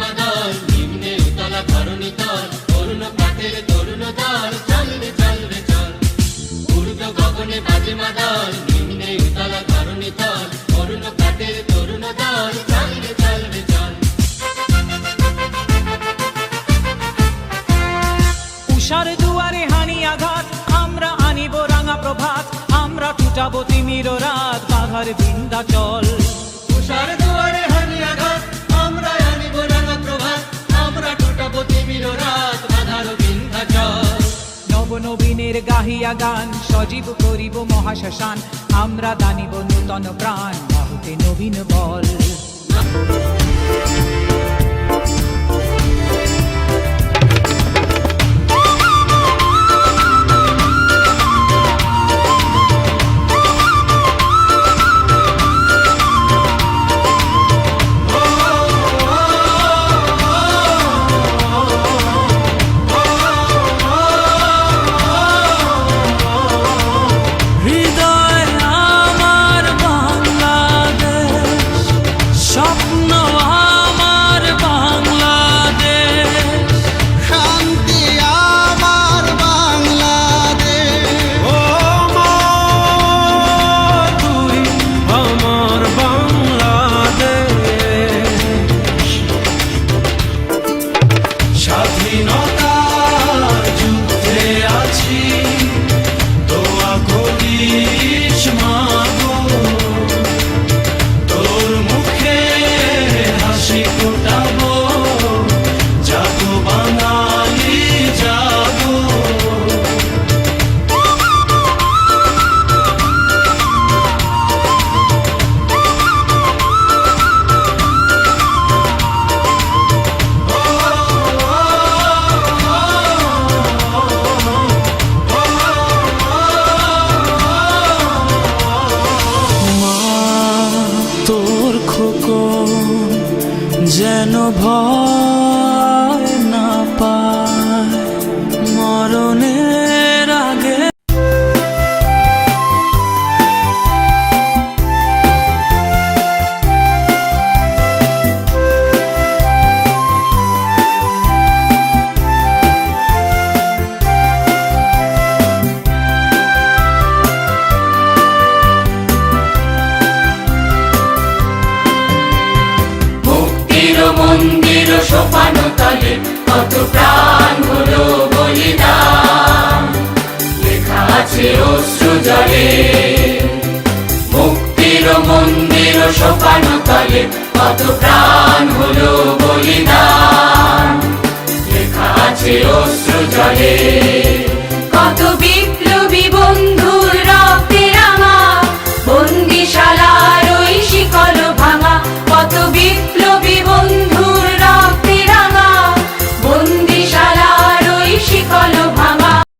মাদল নিম্নে উষার দুয়ারে হানি আঘাত, আমরা আনিব রাঙা প্রভাত, আমরা টুটাবো তিমির রাত, বাঘার বিন্দা চল নবীনের গাহিয়া গান সজীব করিব মহাশ্মশান আমরা দানিব নূতন প্রাণ বাহুতে নবীন বল। যেন ভয় মন্দির মন্দির, সোপান তলে কত প্রাণ হলো বলিদান। লেখা আছে অশ্রু জলে। মুক্তির মন্দির, সোপান তলে কত প্রাণ হলো বলিদান। লেখা আছে অশ্রু জলে। কত বিপ্লবী বন্দিশালার ভাঙা কত বিপ্লবী